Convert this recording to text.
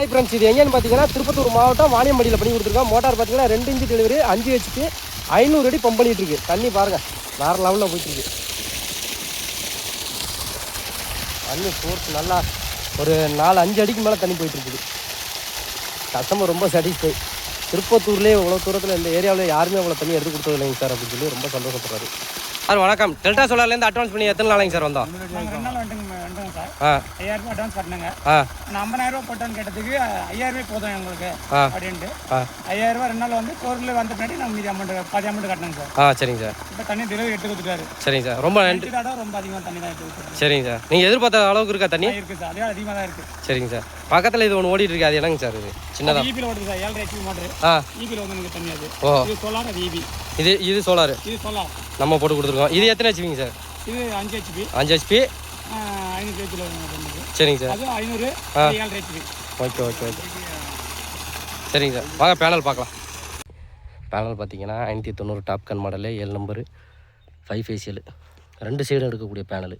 Hi friends இது எங்கேன்னு பார்த்தீங்கன்னா திருப்பத்தூர் மாவட்டம் வாணியம்படியில் பண்ணி கொடுத்துருக்கோம். மோட்டார் பார்த்தீங்கன்னா ரெண்டு இன்ச்சு டெலிவரி அஞ்சு ஹெச்பி ஐநூறு அடி பம்ப் பண்ணிட்டு இருக்கு. தண்ணி பாருங்கள் வேறு லெவலில் போயிட்டு இருக்கு. தண்ணி ஃபோர்ஸ் நல்லா ஒரு நாலு அஞ்சு அடிக்கு மேலே தண்ணி போயிட்டு இருக்குது. கஸ்டமர் ரொம்ப சாட்டிஸ்ஃபை திருப்பத்தூர்லேயே இவ்வளோ தூரத்தில் இந்த ஏரியாவில் யாருமே அவ்வளோ தண்ணி எடுத்து கொடுத்தது இல்லைங்க சார் அப்படின்னு சொல்லி ரொம்ப சந்தோஷப்படுறாரு. சார் வணக்கம். டெல்டா சோலார்லேருந்து அட்வான்ஸ் பண்ணி எத்தனை நாளைங்க சார் வந்தோம். ஐயாயிரம் ரூபாய் அட்வான்ஸ் கட்டினங்க நான் ஐம்பதாயிரம் ரூபாய் போட்டோன்னு கேட்டதுக்கு ஐயாயிரம் ரூபாய் போதும் எங்களுக்கு. அப்படின்ட்டு. ஐயாயிரம் ரூபாய் ரெண்டு நாள் வந்து பொருள் வந்த பின்னாடி நம்ம மீதி அமௌண்ட் பாதி அமௌண்ட் கட்டினங்க சார். ஆ சரிங்க சார். இப்போ தண்ணி டெலிவரி எடுத்து கொடுத்துட்டாரு. சரிங்க சார். ரொம்ப நன்றி. ரொம்ப அதிகமாக தண்ணி தான் எடுத்து கொடுத்துருக்காரு சரிங்க சார். நீங்கள் எதிர்பார்த்த அளவுக்கு இருக்கா தண்ணி? இருக்கு சார். அதே அதிகமாக தான் இருக்கு. சரிங்க சார். பக்கத்தில் இது ஒன்று ஓடிட்டு இருக்கு. அது என்னங்க சார் இது? சின்னதா? ஈபியில் ஓடுது சார். ஏழரை ஹெச்பி மோட்டர் ஆ. ஈபியில் வந்து எனக்கு தண்ணி அது. ஓ. இது சோலார் அது ஈபி இது இது சோலார் இது சோலார் நம்ம போட்டு கொடுத்துருக்கோம். இது எத்தனை ஹெச்பிங்க சார்? இது அஞ்சு ஹெச்பி அஞ்சு ஹெச்பி ஐநூறு சரிங்க சார். அது ஐநூறு ஏழரை ஹெச்பி ஓகே ஓகே ஓகே. சரிங்க சார். வாங்க பேனல் பார்க்கலாம். பேனல் பார்த்தீங்கன்னா ஐநூற்றி தொண்ணூறு டாப் கன் மாடலு ஏழு நம்பரு ஃபைவ் ஃபேஷியல் ரெண்டு சைடும் எடுக்கக்கூடிய பேனல்.